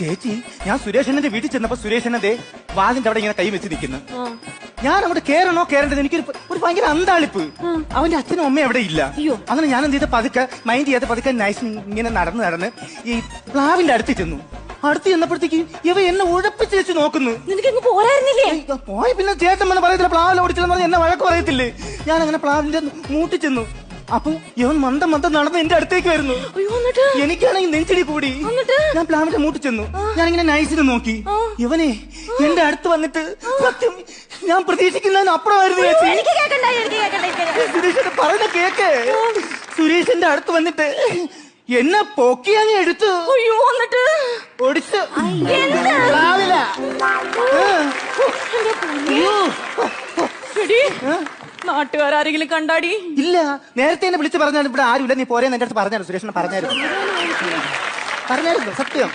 ചേച്ചി ഞാൻ സുരേഷന്റെ വീട്ടിൽ ചെന്നപ്പോ സുരേഷനതേ വാതിന്റെ അവിടെ ഇങ്ങനെ കൈ വെച്ച് നിൽക്കുന്നു. ഞാൻ അവിടെ കേറണോ കേറേണ്ടത് എനിക്കൊരു ഒരു ഭയങ്കര അന്താളിപ്പ്. അവന്റെ അച്ഛനും അമ്മയും അവിടെ ഇല്ല. അങ്ങനെ ഞാൻ എന്ത് ചെയ്ത? പതുക്കെ മൈൻഡ് ചെയ്യാതെ പതുക്കെ നൈസ് ഇങ്ങനെ നടന്ന് നടന്ന് ഈ പ്ലാവിന്റെ അടുത്ത് ചെന്നു. അടുത്ത് ചെന്നപ്പോഴത്തേക്ക് ഇവ എന്നെ ഉഴപ്പിച്ച് വെച്ച് നോക്കുന്നു. നിനക്ക് പോരായിരുന്നില്ലേ? പോയി പിന്നെ ചേട്ടൻ പറയത്തില്ല പ്ലാവിൽ പറഞ്ഞ് എന്നെ വഴക്ക് പറയത്തില്ലേ? ഞാൻ അങ്ങനെ പ്ലാവിന്റെ മൂട്ടി ചെന്നു. അപ്പൊ ഇവൻ മന്ദം മന്ദം നടന്ന് എന്റെ അടുത്തേക്ക് വരുന്നു. എനിക്കാണെങ്കിൽ നെഞ്ചിടി കൂടി? ഞാൻ പ്ലാവിന്റെ മൂട്ടി ചെന്നു. ഞാനിങ്ങനെ നൈസിന് നോക്കി. ഇവനെ എന്റെ അടുത്ത് വന്നിട്ട് സത്യം ഞാൻ പ്രതീക്ഷിക്കുന്നതിന് അപ്പുറമായിരുന്നു സുരേഷ് പറഞ്ഞ കേക്ക്. സുരേഷിന്റെ അടുത്ത് വന്നിട്ട് എന്നെ പൊക്കി അങ്ങ് എടുത്തു. അയ്യോ എന്നിട്ട്? ഒടിച്ചു? പ്ലാവില. അയ്യോ. നാട്ടുകാരെങ്കിലും കണ്ടാടി? ഇല്ല നേരത്തെ എന്നെ വിളിച്ച് പറഞ്ഞാലും ഇവിടെ ആരുമില്ല. നീ പോരെ എന്റെ അടുത്ത് പറഞ്ഞായിരുന്നു. സുരേഷിനെ പറഞ്ഞായിരുന്നു. പറഞ്ഞായിരുന്നു സത്യം.